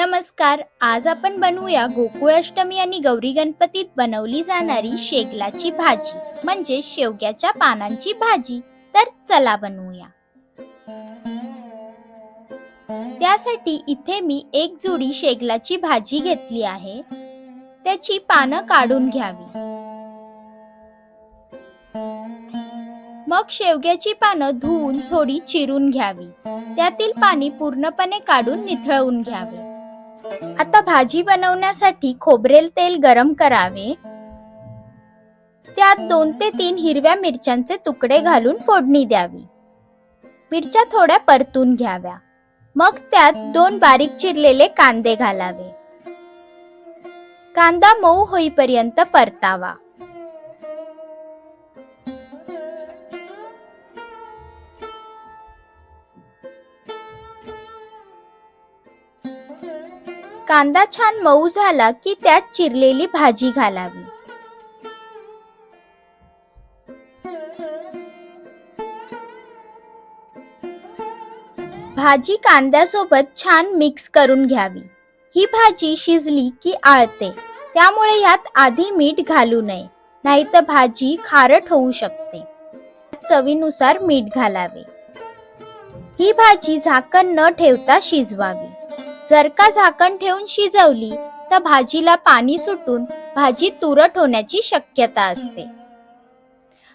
नमस्कार आज आपण बनवूया गोकुळाष्टमी आणि गौरी गणपतीत बनवली जाणारी शेगलाची भाजी म्हणजे शेवग्याच्या पानांची भाजी. तर चला बनवूया. त्यासाठी इथे मी एक जुडी शेगलाची भाजी घेतली आहे. त्याची पानं काढून घ्यावी. मग शेवग्याची पानं धुवून थोडी चिरून घ्यावी. त्यातील पाणी पूर्णपणे काढून निथळवून घ्यावे. आता भाजी बनवण्यासाठी खोबरेल तेल गरम करावे. त्यात दोन ते तीन हिरव्या मिरच्यांचे तुकडे घालून फोडणी द्यावी. मिरच्या थोड्या परतून घ्याव्या. मग त्यात दोन बारीक चिरलेले कांदे घालावे. कांदा मऊ होईपर्यंत परतावा. कांदा छान मऊ झाला की त्यात चिरलेली भाजी घालावी. भाजी कांद्यासोबत छान मिक्स करून घ्यावी. ही भाजी शिजली की आळते. त्यामुळे यात आधी मीठ घालू नये नाहीतर भाजी खारट होऊ शकते. चवीनुसार मीठ घालावे. ही भाजी झाकण न ठेवता शिजवावी. जर का झाकण ठेवून शिजवली तर भाजीला पाणी सुटून भाजी तुरट होण्याची शक्यता असते.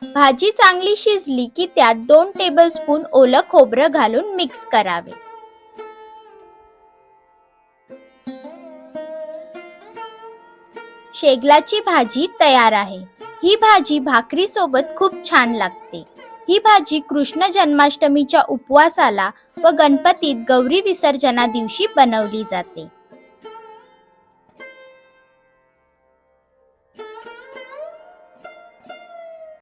भाजी चांगली शिजली की त्यात दोन टेबलस्पून ओलं खोबरं घालून मिक्स करावे. शेगलाची भाजी तयार आहे. ही भाजी भाकरी सोबत खूप छान लागते. ही भाजी कृष्ण जन्माष्टमीच्या उपवासाला व गणपतीत गौरी विसर्जना दिवशी बनवली जाते.